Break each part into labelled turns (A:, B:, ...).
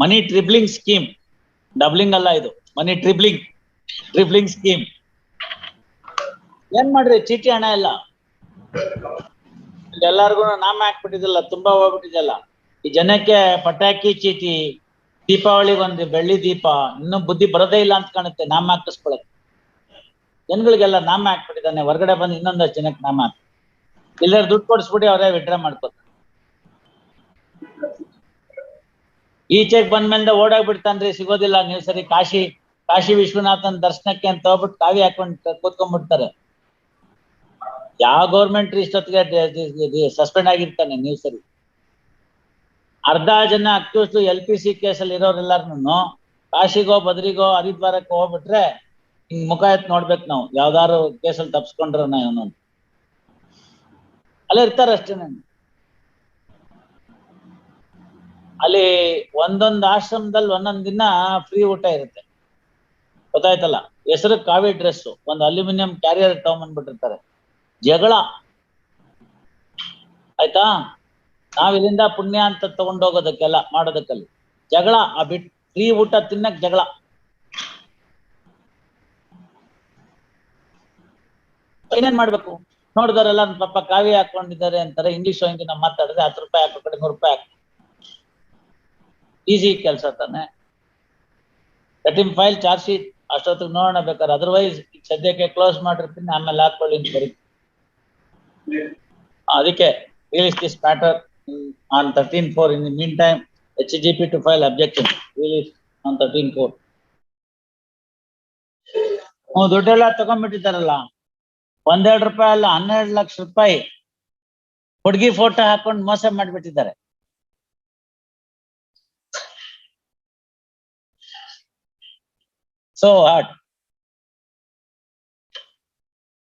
A: ಮನಿ tripling scheme. Doubling ಅಲ್ಲ ಇದು. Money tripling tripling scheme. ಏನ್ ಮಾಡ್ರಿ? ಚೀಟಿ ಹಣ ಎಲ್ಲ. ಎಲ್ಲಾರ್ಗು ನಾಮ ಹಾಕ್ಬಿಟ್ಟಿದಲ್ಲ ತುಂಬಾ ಹೋಗ್ಬಿಟ್ಟಿದೆಲ್ಲ ಈ ಜನಕ್ಕೆ ಪಟಾಕಿ ಚೀಟಿ ದೀಪಾವಳಿಗೆ ಒಂದು ಬೆಳ್ಳಿ ದೀಪ, ಇನ್ನೂ ಬುದ್ಧಿ ಬರೋದೇ ಇಲ್ಲ ಅಂತ ಕಾಣುತ್ತೆ ನಾಮ ಹಾಕಿಸ್ಕೊಳಕ್ ಜನಗಳಿಗೆಲ್ಲ ನಾಮ ಹಾಕ್ಬಿಟ್ಟಿದ್ದಾನೆ. ಹೊರಗಡೆ ಬಂದು ಇನ್ನೊಂದಷ್ಟು ಜನಕ್ಕೆ ನಾಮ ಹಾಕಿ ಎಲ್ಲರೂ ದುಡ್ಡು ಕೊಡಿಸ್ಬಿಟ್ಟು ಅವರೇ ವಿಡ್ರಾ ಮಾಡ್ಕೋತಾರೆ. ಈಚೆಗೆ ಬಂದ್ಮೇಲೆ ಓಡಾಗ್ಬಿಡ್ತಾನ್ರಿ, ಸಿಗೋದಿಲ್ಲ. ನೀವು ಸರಿ ಕಾಶಿ ಕಾಶಿ ವಿಶ್ವನಾಥನ್ ದರ್ಶನಕ್ಕೆ ಅಂತ ಹೋಗ್ಬಿಟ್ಟು ಕಾವಿ ಹಾಕೊಂಡ್ ಕೂತ್ಕೊಂಡ್ಬಿಡ್ತಾರೆ. ಯಾವ ಗೌರ್ಮೆಂಟ್ ಇಷ್ಟೊತ್ತಿಗೆ ಸಸ್ಪೆಂಡ್ ಆಗಿರ್ತಾನೆ ನೀವು ಸರಿ. ಅರ್ಧ ಜನ ಅಕ್ಯೂಸ್ ಎಲ್ ಪಿ ಸಿ ಕೇಸಲ್ಲಿ ಇರೋರೆಲ್ಲಾರನು ಕಾಶಿಗೋ, ಬದ್ರಿಗೋ, ಹರಿದ್ವಾರಕ್ಕೋ ಹೋಗ್ಬಿಟ್ರೆ ಹಿಂಗ್ ಮುಖ ಎತ್ ನೋಡ್ಬೇಕು ನಾವು. ಯಾವ್ದಾರು ಕೇಸಲ್ಲಿ ತಪ್ಸ್ಕೊಂಡ್ರ ಇವನು ಅಲ್ಲೇ ಇರ್ತಾರ ಅಷ್ಟೇನೆ ಅಲ್ಲಿ ಒಂದೊಂದು ಆಶ್ರಮದಲ್ಲಿ ಒಂದೊಂದ್ ದಿನ ಫ್ರೀ ಊಟ ಇರುತ್ತೆ. ಗೊತ್ತಾಯ್ತಲ್ಲ? ಹೆಸರು ಕಾವಿ ಡ್ರೆಸ್ ಒಂದು ಅಲ್ಯೂಮಿನಿಯಂ ಕ್ಯಾರಿಯರ್ ತಗೊಂಬಂದ್ಬಿಟ್ಟಿರ್ತಾರೆ. ಜಗಳ. ಆಯ್ತಾ? ನಾವ್ ಇಲ್ಲಿಂದ ಪುಣ್ಯ ಅಂತ ತಗೊಂಡೋಗೋದಕ್ಕೆಲ್ಲ, ಮಾಡೋದಕ್ಕಲ್ಲಿ. ಜಗಳ, ಆ ಬಿಟ್ ಫ್ರೀ ಊಟ ತಿನ್ನಕ್ ಜಗಳ. ಏನೇನ್ ಮಾಡ್ಬೇಕು? ನೋಡಿದವರೆಲ್ಲ ಪಾಪ ಕಾವಿ ಹಾಕೊಂಡಿದ್ದಾರೆ ಅಂತಾರೆ ಇಂಗ್ಲಿಷ್ ಹಿಂದಿ ನಾವು ಮಾತಾಡಿದ್ರೆ ಹತ್ತು ರೂಪಾಯಿ ಹಾಕೋ ಕಡೆ ನೂರು ರೂಪಾಯಿ ಹಾಕಿ. ಈಸಿ ಕೆಲಸ ತಾನೆ. ಕಟಿಂಗ್ ಫೈಲ್ ಚಾರ್ಜ್ ಶೀಟ್ ಅಷ್ಟೊತ್ತಿಗೆ ನೋಡೋಣ ಬೇಕಾದ್ರೆ. ಅದರ್ವೈಸ್ ಸದ್ಯಕ್ಕೆ ಕ್ಲೋಸ್ ಮಾಡಿರ್ತೀನಿ. ಆಮೇಲೆ ಹಾಕೊಳ್ಳಿ ಅಂತ ಬರೀ ಅದಕ್ಕೆ release this matter on thirteen four in mean time H G P to file objection release on thirteen four ಹ್ಞೂ ದುಡ್ಡೆಲ್ಲ ತಗೊಂಡ್ಬಿಟ್ಟಿದ್ದಾರಲ್ಲ. ಒಂದೆರಡು ರೂಪಾಯಿ ಅಲ್ಲ, ಹನ್ನೆರಡು ಲಕ್ಷ ರೂಪಾಯಿ. ಹುಡುಗಿ ಫೋಟೋ ಹಾಕೊಂಡು ಮೋಸ ಮಾಡಿಬಿಟ್ಟಿದ್ದಾರೆ. ಸೊ ಹಾಟ್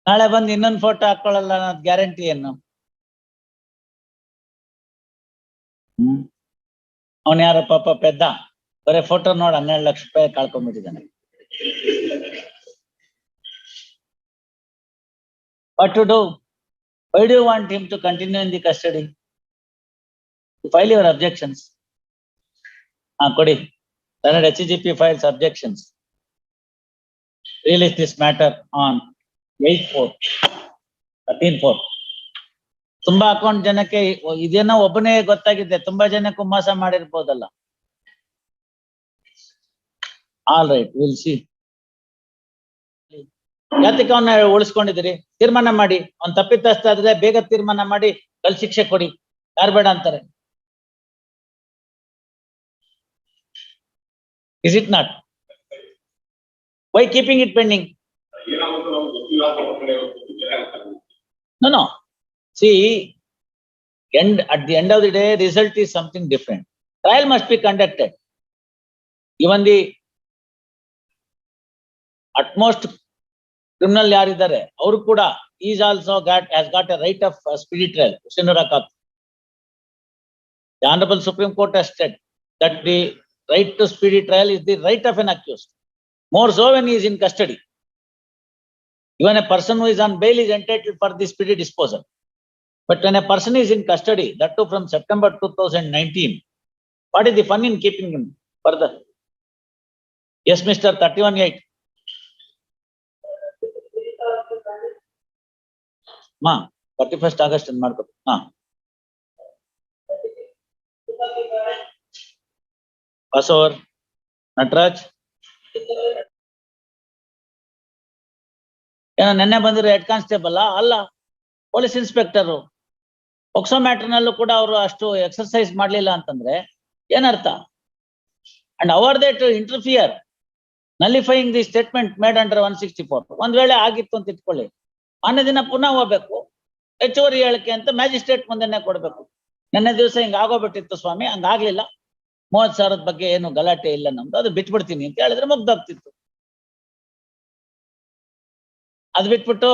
A: ನಾಳೆ ಬಂದು ಇನ್ನೊಂದು ಫೋಟೋ ಹಾಕೊಳ್ಳಲ್ಲ ಅನ್ನೋದು ಗ್ಯಾರಂಟಿ ಏನು? ಹ್ಮ್. ಅವನ್ ಯಾರ ಪಾಪ ಪೆದ್ದ. ಬರೀ ಫೋಟೋ ನೋಡಿ ಹನ್ನೆರಡು ಲಕ್ಷ ರೂಪಾಯಿ ಕಳ್ಕೊಂಡ್ಬಿಟ್ಟಿದ್ದಾನೆ. What to do why do want him to continue in the custody file your objections ಹಾ, ಕೊಡಿ. Kannada H G P files objections release this matter on eight four, thirteen four. ತುಂಬಾ ಅಕೌಂಟ್ ಜನಕ್ಕೆ ಇದೇನೋ ಒಬ್ಬನೇ ಗೊತ್ತಾಗಿದೆ ತುಂಬಾ ಜನಕ್ಕೂ ಮೋಸ ಮಾಡಿರ್ಬೋದಲ್ಲ. ಆಲ್ ರೈಟ್ ವಿಲ್ ಸಿ ಯಾತಕ್ಕೆ ಅವನ್ನ ಉಳಿಸ್ಕೊಂಡಿದ್ದೀರಿ ತೀರ್ಮಾನ ಮಾಡಿ. ಅವ್ನ್ ತಪ್ಪಿತಸ್ಥ ಆದ್ರೆ ಬೇಗ ತೀರ್ಮಾನ ಮಾಡಿ ಕಲ್ ಶಿಕ್ಷೆ ಕೊಡಿ. ಯಾರು ಬೇಡ ಅಂತಾರೆ? Is it not why keeping it pending No, no. See, end, at the end of the day, result is something different. Trial must be conducted. Even the utmost criminal ಯಾರಿದ್ದಾರೆ ಅವರು ಕೂಡ is also got has got a right of speedy trial cop The Honorable Supreme Court has said that the right to speedy trial is the right of an accused. More so when he is in custody. Even a person who is on bail is entitled for the speedy disposal. But when a person is in custody, that too from September two thousand nineteen, what is the fun in keeping him further? Yes, Mr. Thirty-one eight. Ma, thirty-first August and Marco, ma. Passover, Natraj. ಏನೋ ನೆನ್ನೆ ಬಂದಿರೋ head constable ಅಲ್ಲ, police inspector. ಒಕ್ಸೋ ಮ್ಯಾಟರ್ನಲ್ಲೂ ಕೂಡ ಅವರು ಅಷ್ಟು exercise ಮಾಡ್ಲಿಲ್ಲ ಅಂತಂದ್ರೆ ಏನರ್ಥ? And our that interfere nullifying the statement made under one sixty four ಒಂದ್ ವೇಳೆ ಆಗಿತ್ತು ಅಂತ ಇಟ್ಕೊಳ್ಳಿ. ಮಾನ್ಯ ದಿನ ಪುನಃ ಹೋಗ್ಬೇಕು. ಹೆಚ್ಚುವರಿ ಹೇಳಿಕೆ ಅಂತ ಮ್ಯಾಜಿಸ್ಟ್ರೇಟ್ ಮುಂದೆನೆ ಕೊಡ್ಬೇಕು. ನೆನ್ನೆ ದಿವಸ ಹಿಂಗ್ ಆಗೋಗ್ಬಿಟ್ಟಿತ್ತು ಸ್ವಾಮಿ, ಹಂಗಾಗ್ಲಿಲ್ಲ. ಮೂವತ್ ಸಾವಿರದ ಬಗ್ಗೆ ಏನು ಗಲಾಟೆ ಇಲ್ಲ ನಮ್ದು. ಅದು ಬಿಟ್ಬಿಡ್ತೀನಿ ಅಂತ ಹೇಳಿದ್ರೆ ಮುಗ್ದೋಗ್ತಿತ್ತು ಅದ್ ಬಿಟ್ಬಿಟ್ಟು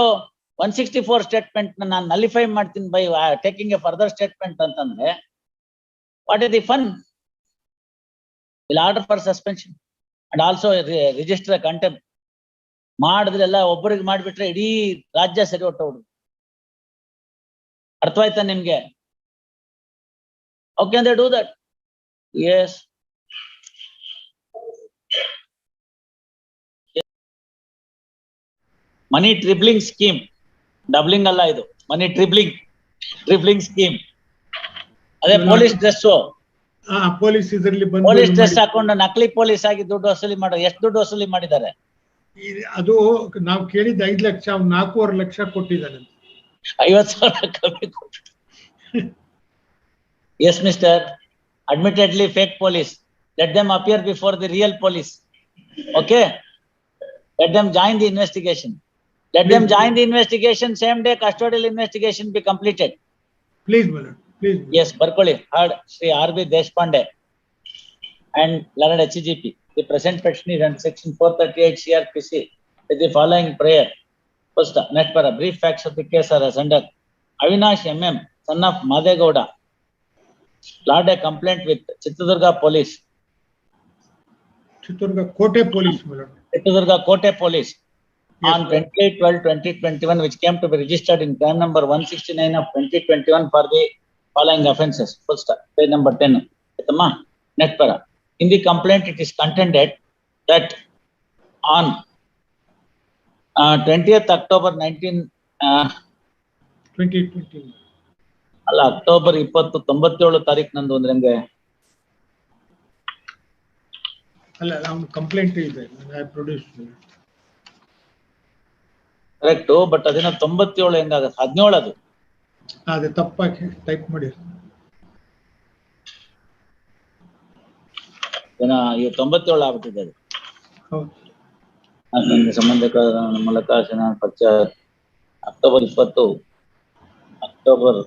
A: ಒನ್ ಸಿಕ್ಸ್ಟಿ ಫೋರ್ ಸ್ಟೇಟ್ಮೆಂಟ್ ನಾನು ನಲಿಫೈ ಮಾಡ್ತೀನಿ by taking a further statement ಅಂತಂದ್ರೆ what is the fun will order for suspension and also register contempt ಮಾಡಿದ್ರೆಲ್ಲ ಒಬ್ಬರಿಗೆ ಮಾಡಿಬಿಟ್ರೆ ಇಡೀ ರಾಜ್ಯ ಸರಿ ಹೊಟ್ಟೋಡು ಅರ್ಥವಾಯ್ತಾ ನಿಮ್ಗೆ? ಓಕೆ ಅಂದ್ರೆ do that Yes. Money tripling scheme doubling ಅಲ್ಲ ಇದು. ಮನಿ ಟ್ರಿಬ್ಲಿಂಗ್ ಟ್ರಿಬ್ಲಿಂಗ್ ಸ್ಕೀಮ್ ಅದೇ ಪೊಲೀಸ್ ಡ್ರೆಸ್
B: ಪೊಲೀಸ್ ಇದರಲ್ಲಿ
A: ಪೊಲೀಸ್ ಡ್ರೆಸ್ ಹಾಕೊಂಡು ನಕಲಿ ಪೊಲೀಸ್ ಆಗಿ ದುಡ್ಡು ವಸೂಲಿ ಮಾಡೋ. ಎಷ್ಟು ದುಡ್ಡು ವಸೂಲಿ ಮಾಡಿದ್ದಾರೆ?
B: ಅದು ನಾವು ಕೇಳಿದ ಐದ್ ಲಕ್ಷ ನಾಲ್ಕೂವರೆ ಲಕ್ಷ ಕೊಟ್ಟಿದ್ದಾರೆ
A: ಐವತ್ತು ಸಾವಿರ ಕಮ್ಮಿ ಕೊಟ್ಟು yes mister admittedly fake police. Let them appear before the real police. Okay? Let them join the investigation. Let please, them join the investigation. Same day, custodial
B: investigation be completed.
A: Please, Ballard. Please. Yes, Barkoli, heard Sri R.B. Deshpande and Leonard HGP. The present petition is under section 438 CRPC with the following prayer. First, next para brief facts of the case are as under Avinash M.M., son of Madegowda, lodged a complaint with Chitradurga police.
B: Chitradurga Kote police, my lord.
A: Chitradurga Kote police yes, on
B: 28 12
A: 2021, which came to be registered in crime number 169 of 2021 for the following offences. Full stop. Page number 10. Net para. In the complaint, it is contended that on uh, 20th October 19. Uh,
B: 2021.
A: ಅಲ್ಲ October ಇಪ್ಪತ್ತು ತೊಂಬತ್ತೇಳು ತಾರೀಕು ನಂದು ಅಂದ್ರೆ ಹಂಗೆ?
B: ಅಲ್ಲ ನಮ್ದು complaint ಇದೆ ಪ್ರೊಡ್ಯೂಸ್
A: ಕರೆಕ್ಟ್ ಬಟ್ ಅದಿನ ತೊಂಬತ್ತೇಳು ಹೆಂಗಾಗತ್ತೆ? ಹದಿನೇಳು ಅದು.
B: ಅದೇ ತಪ್ಪಾಗಿ ಟೈಪ್ ಮಾಡಿ.
A: ಏನಾ ಈಗ ತೊಂಬತ್ತೇಳು ಆಗ್ಬಿಟ್ಟಿದೆ ಅದು.
B: ಹೌದು.
A: ನನಗೆ ಸಂಬಂಧಿಕ ಮೂಲಕ ಜನ ಪರಿಚಯ ಅಕ್ಟೋಬರ್ ಇಪ್ಪತ್ತು ಅಕ್ಟೋಬರ್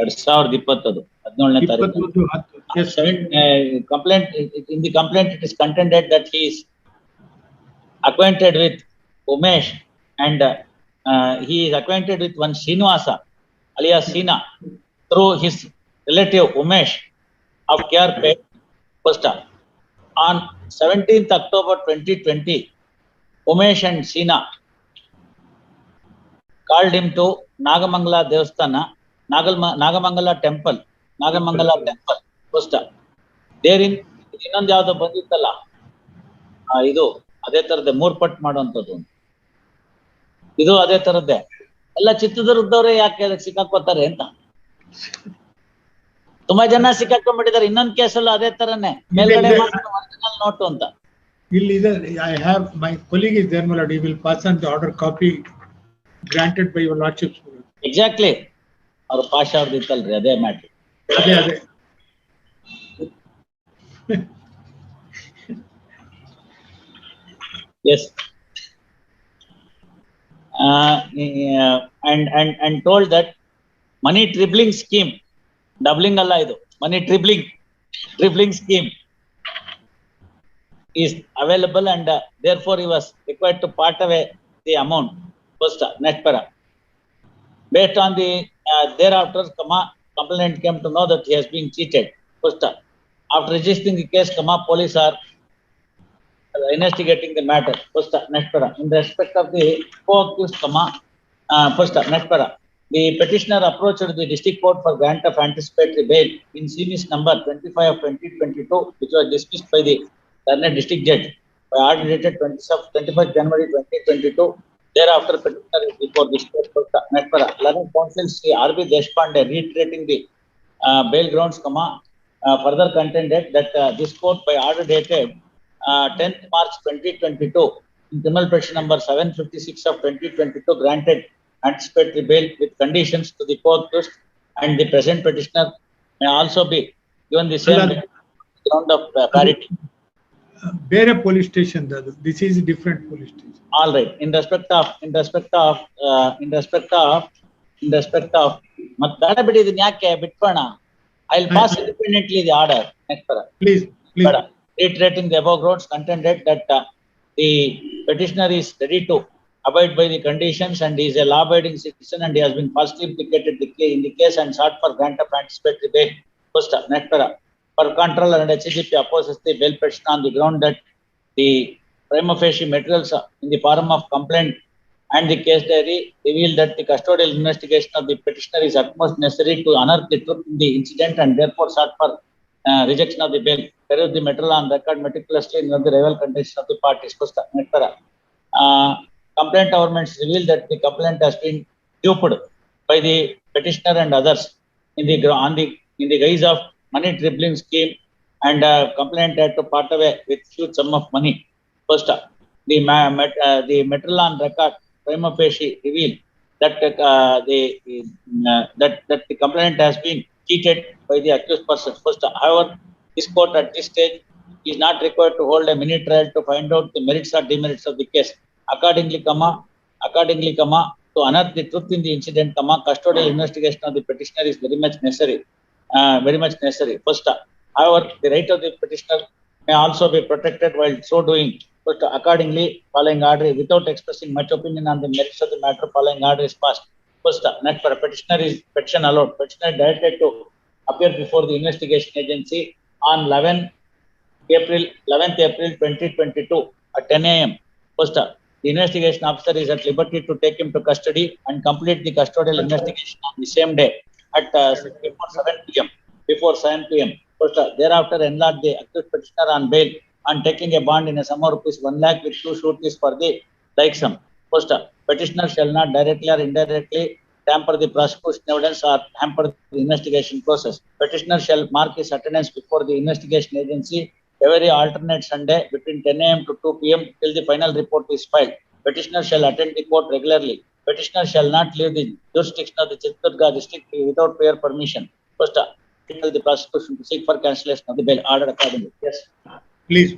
A: ಎರಡ್ ಸಾವಿರದ ಇಪ್ಪತ್ತದು ಹದಿನೇಳನೇ ತಾರೀಕು
B: ಇಪ್ಪತ್ತೊಂದು ಹತ್ತು yes
A: Seven, uh, complaint, in the complaint, it is contended that he is acquainted with Umesh and uh, he is acquainted with one Srinivasa alias Sina through his relative Umesh of KRP Posta. On seventeenth October twenty twenty, Umesh and Sina called him to Nagamangala Devasthana, Nagalma, Nagamangala Temple, Nagamangala Temple, Posta. Therein ಇನ್ನೊಂದ್ ಯಾವ್ದೋ ಬಂದಿತ್ತಲ್ಲ? ಇದು ಅದೇ ತರದ್ದೇ ಮೂರ್ ಪಟ್ ಮಾಡುವಂತದ್ದು ಇದು ಅದೇ ತರದ್ದೇ. ಎಲ್ಲ ಚಿತ್ರದುರ್ಗದವ್ರೆ ಯಾಕೆ ಅದಕ್ಕೆ ಸಿಕ್ಕಾಕೋತಾರೆ ಅಂತ? ತುಂಬಾ ಜನ ಸಿಕ್ಕಾಕೊಂಡ್ಬಿಟ್ಟಿದ್ದಾರೆ. ಇನ್ನೊಂದ್ ಕೇಸಲ್ಲ ಅದೇ ತರನೇ. ಮೇಲ್ಗಡೆ ನೋಟು ಅಂತ.
B: ಇಲ್ಲಿ ಇದೆ. I have my colleague is there ಮಲಡ್ will pass on the order copy granted by your lordship
A: exactly ಅವ್ರು ಪಾಸ್ ಆಡ್ದಿತ್ತಲ್ರಿ ಅದೇ ಮ್ಯಾಟ್ರಿ yes and and told that money tripling scheme doubling ಅಲ್ಲ ಇದು money tripling tripling scheme is available and there for you was required to part away the amount first next para based on the uh, thereafter, comma, complainant came to know that he has been cheated. First, uh, after registering the case, comma, police are investigating the matter. First, uh, next para. In respect of the co-accused, comma, uh, first, uh, next para. The petitioner approached the district court for grant of anticipatory bail in series number twenty-five of twenty twenty-two, which was dismissed by the district judge by order dated twenty-first January twenty twenty-two. Thereafter, petitioner is before this court. First, uh, next para. Learned counsel Sri R B Deshpande reiterating the uh, bail grounds, comma, uh, further contended that uh, this court by order dated uh, tenth March twenty twenty-two, in criminal petition number seven fifty-six of twenty twenty-two granted anticipatory bail with conditions to the co-accused and the present petitioner may also be given the same ground of uh, parity.
B: ಬೇರೆ police station ಅದು this is different police station
A: All right, in respect of, in respect of, uh, in respect of, in respect of, ಮತ್ ಬೇಡ ಬಿಡಿ ಇದನ್ನ ಯಾಕೆ ಬಿಟ್ಕೋಣ I will pass independently the order next ಬರ
B: please please
A: But uh, reiterating the above grounds contended that uh, the petitioner is ready to abide by the conditions and he is a law abiding citizen and he has been falsely implicated the ca- in the case and sought for grant of anticipatory bail. First, uh, next para. For control and HGP opposes the bail petition on the ground that the prima facie materials in the form of complaint and the case diary reveal that the custodial investigation of the petitioner is utmost necessary to unearth the truth in the incident and therefore sought for uh, rejection of the bail. Peruse the material on record meticulously in the rival condition of the parties. Para. Uh, complaint governments reveal that the complaint has been duped by the petitioner and others in the, on the, in the guise of money dribbling scheme and uh, complaint had to part away with huge sum of money. First, uh, the ma- met, uh, the material record prima facie reveal that uh, the, uh, that, that the complainant has been cheated by the accused person. First, however, this court at this stage is not required to hold a mini trial to find out the merits or demerits of the case. Accordingly, comma, accordingly, comma, to unearth the truth in the incident, comma, custodial investigation of the petitioner is very much necessary, Ah, very much necessary. First, however, the right of the petitioner may also be protected while so doing. But accordingly, following order, without expressing much opinion on the merits of the matter, following order is passed. First, net for a petitioner is petition allowed. Petitioner directed to appear before the investigation agency on eleven April, eleventh April twenty twenty-two at ten AM. First, the investigation officer is at liberty to take him to custody and complete the custodial investigation on the same day at uh, before seven PM, before seven PM. First, uh, thereafter enlarge the accused petitioner on bail and taking a bond in a sum of rupees one lakh with two sureties for the like sum. First, uh, petitioner shall not directly or indirectly tamper the prosecution evidence or hamper the investigation process. Petitioner shall mark his attendance before the investigation agency every alternate Sunday between ten AM to two PM till the final report is filed. Petitioner shall attend the court regularly. Petitioner shall not leave the jurisdiction of the Chittorgarh district without prior permission. First, uh, tell the prosecution to seek for cancellation of the bail order accordingly. Yes.
B: Please.